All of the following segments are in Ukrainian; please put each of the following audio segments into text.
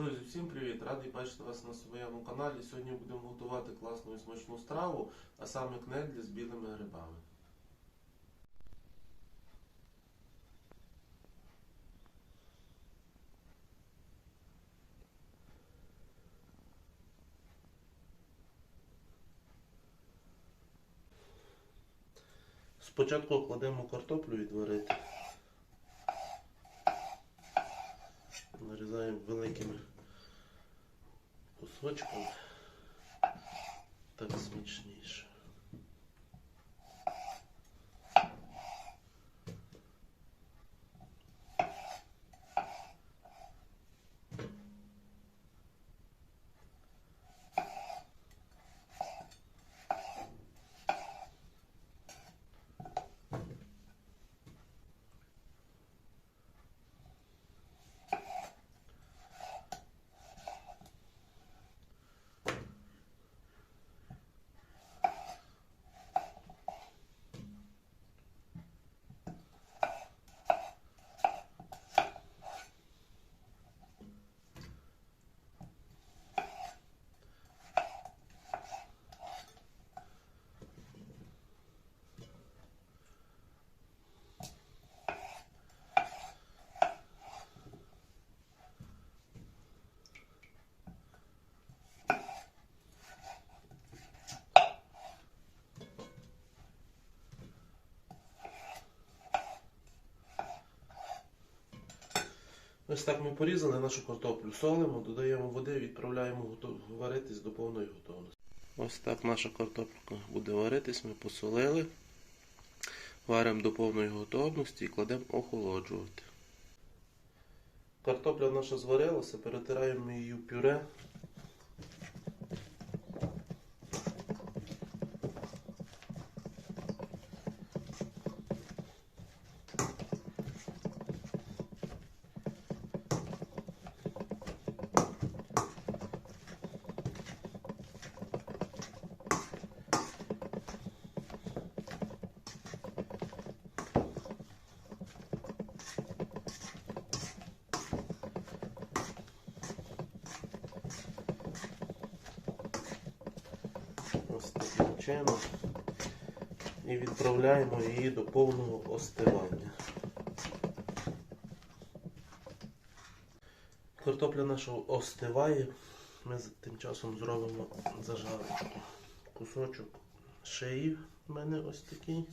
Друзі, всім привіт! Радий бачити вас на своєму каналі. Сьогодні будемо готувати класну і смачну страву, а саме кнедлі з білими грибами. Спочатку кладемо картоплю відварити. Нарізаємо великими кусочками. Так смачніше. Ось так ми порізали нашу картоплю, солимо, додаємо води, відправляємо варитись до повної готовності. Ось так наша картопля буде варитись, ми посолили, варимо до повної готовності і кладемо охолоджувати. Картопля наша зварилася, перетираємо її в пюре. Ось таким чином. І відправляємо її до повного остивання. Картопля наша остиває. Ми тим часом зробимо зажарочку. Кусочок шиї в мене ось такий.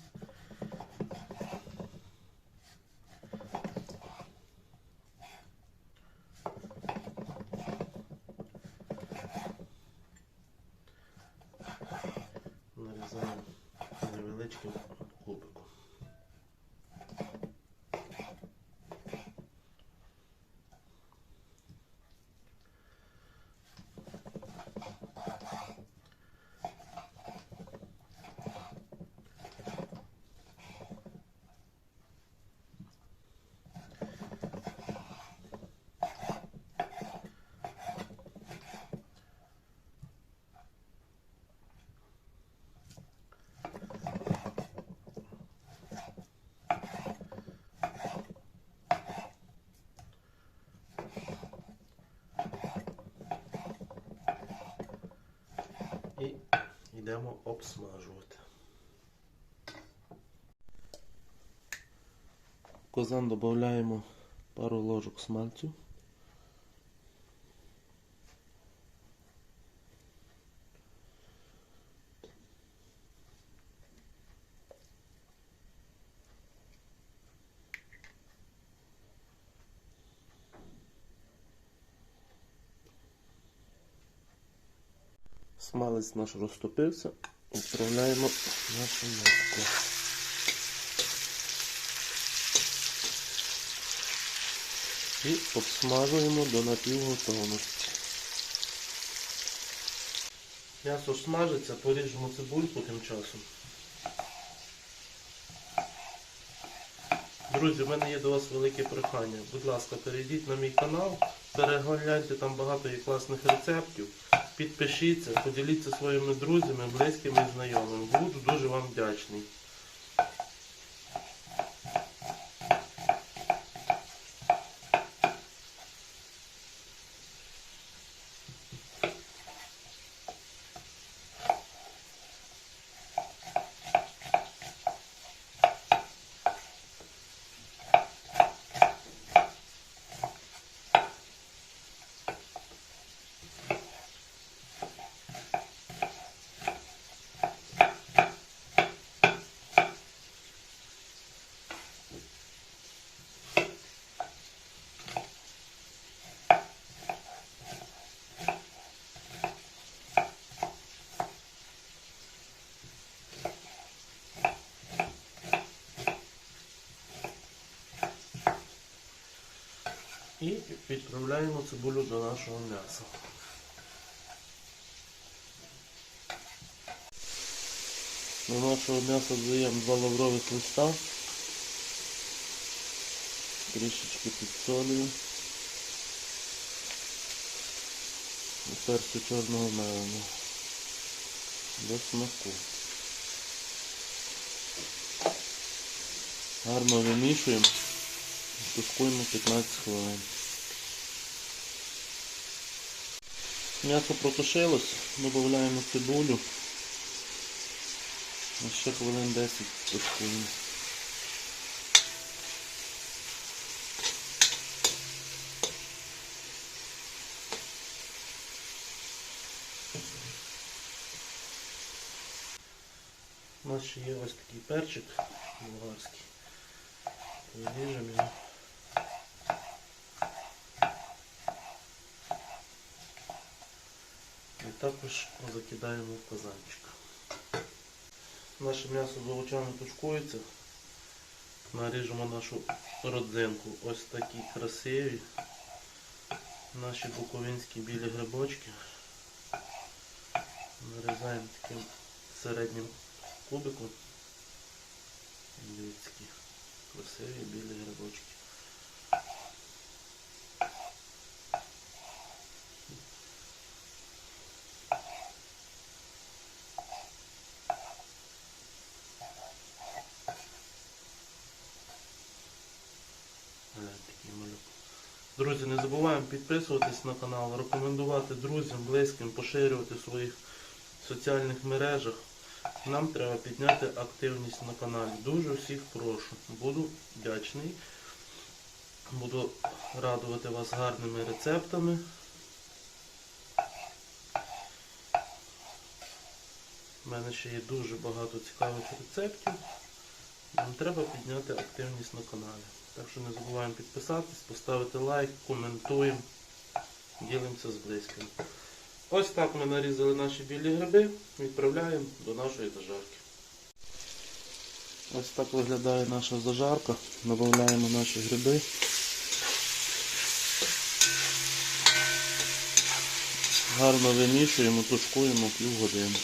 Thank you. Йдемо обсмажувати. В козан додаємо пару ложок смальцю. Смалець наш розтопився. Відправляємо нашу миску. І обсмажуємо до напівготовності. М'ясо смажиться, поріжемо цибульку тим часом. Друзі, в мене є до вас велике прохання. Будь ласка, перейдіть на мій канал, перегляньте там багато є класних рецептів. Підпишіться, поділіться своїми друзями, близькими і знайомими. Буду дуже вам вдячний. І відправляємо цибулю до нашого м'яса. До нашого м'яса додаємо два лаврових листа. Трішечки підсолюємо. І перцю чорного мелена. До смаку. Гарно вимішуємо. Тушкуємо 15 хвилин. М'ясо протушилось, додаємо цибулю. І ще хвилин 10 тушкуємо. У нас ще є ось такий перчик болгарський. Виріжемо його. Також закидаємо в казанчик. Наше м'ясо з тушкується. Наріжемо нашу родзинку. Ось такі красиві. Наші буковинські білі грибочки. Нарізаємо таким середнім кубиком. Дивіться, красиві білі грибочки. Друзі, не забуваємо підписуватись на канал, рекомендувати друзям, близьким, поширювати в своїх соціальних мережах. Нам треба підняти активність на каналі. Дуже всіх прошу. Буду вдячний. Буду радувати вас гарними рецептами. У мене ще є дуже багато цікавих рецептів. Нам треба підняти активність на каналі. Так що не забуваємо підписатись, поставити лайк, коментуємо, ділимося з близькими. Ось так ми нарізали наші білі гриби, відправляємо до нашої зажарки. Ось так виглядає наша зажарка. Додаємо наші гриби. Гарно вимішуємо, тушкуємо півгодини.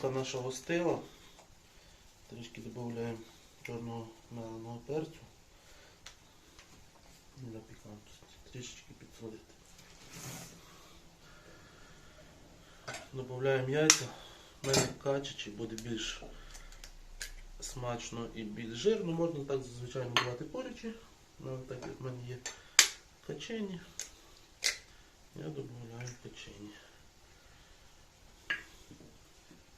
Картопліка наша остила. Трішки додаємо чорного меленого перцю для пікантності. Трішечки підсолити. Додаємо яйця. У мене качачі буде більш смачно і більш жирно. Можна так звичайно давати порічі. Але так як в мене є качені, я додаю печені.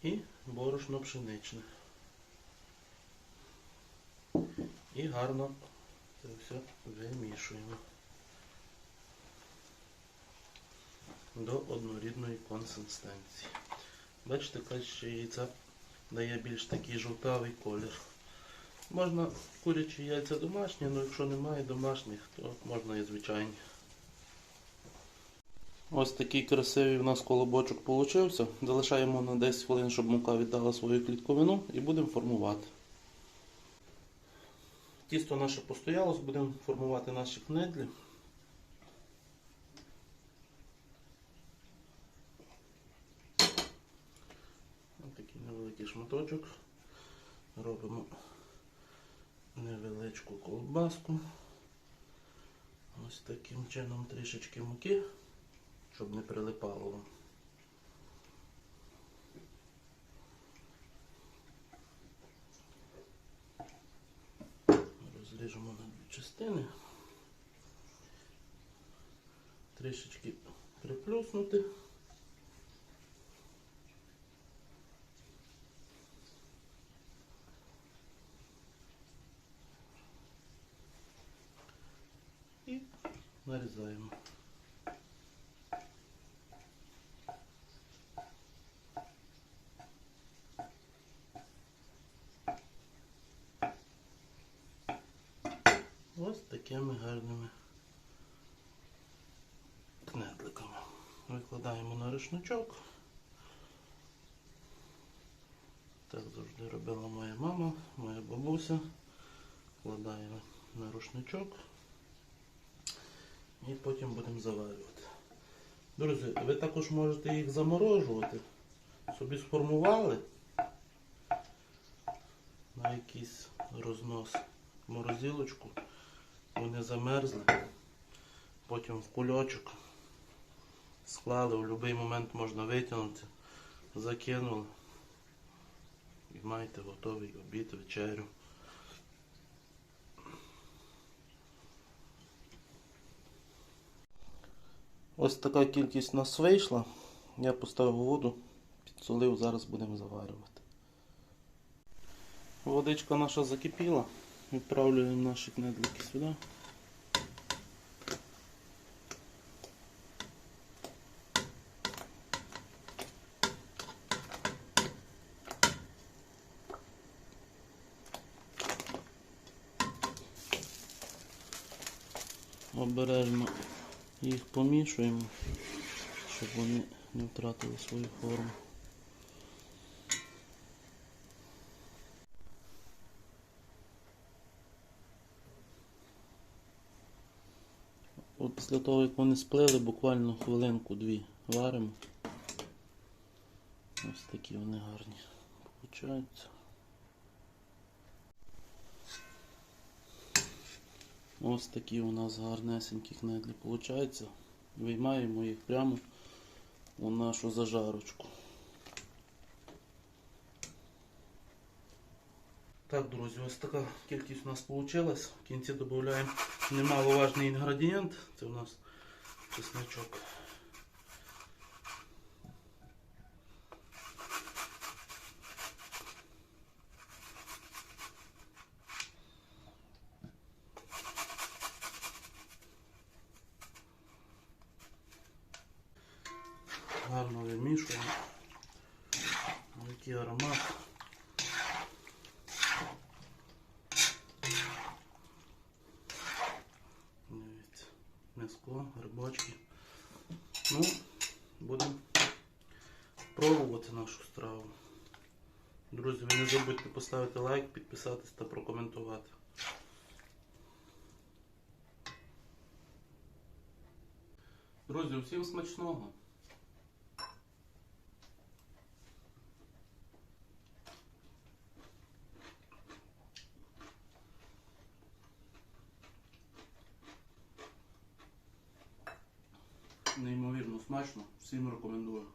І борошно пшеничне. І гарно це все вимішуємо до однорідної консистенції. Бачите, качече яйця дає більш такий жовтавий колір. Можна курячі яйця домашні, але якщо немає домашніх, то можна і звичайні. Ось такий красивий у нас колобочок получився. Залишаємо на 10 хвилин, щоб мука віддала свою клітковину і будемо формувати. Тісто наше постоялось, будемо формувати наші кнедлі. Ось такий невеликий шматочок. Робимо невеличку колбаску. Ось таким чином трішечки муки, щоб не прилипало. Розріжемо на дві частини. Трішечки приплюснути. І нарізаємо. Ось такими гарними кнедликами. Викладаємо на рушничок. Так завжди робила моя мама, моя бабуся. Вкладаємо на рушничок. І потім будемо заварювати. Друзі, ви також можете їх заморожувати. Собі сформували на якийсь рознос морозилочку. Вони замерзли. Потім в кульочок склали, в будь-який момент можна витягнути, закинули. І маєте готовий обід, вечерю. Ось така кількість у нас вийшла. Я поставив воду, підсолив, зараз будемо заварювати. Водичка наша закипіла. Відправляємо наші кнедлики сюди. Обережно їх помішуємо, щоб вони не втратили свою форму. Після того, як вони сплили, буквально хвилинку-дві варимо. Ось такі вони гарні получаються. Ось такі у нас гарнесенькі кнедлі получаються. Виймаємо їх прямо у нашу зажарочку. Так, друзі, ось така кількість у нас вийшла. В кінці додаємо немаловажний інгредієнт. Це у нас чесночок. Гарно вимішуємо. Який аромат. Дивіться, м'яско, грибочки. Ну, будемо пробувати нашу страву. Друзі, ви не забудьте поставити лайк, підписатись та прокоментувати. Друзі, всім смачного! Неймовірно смачно, всім рекомендую.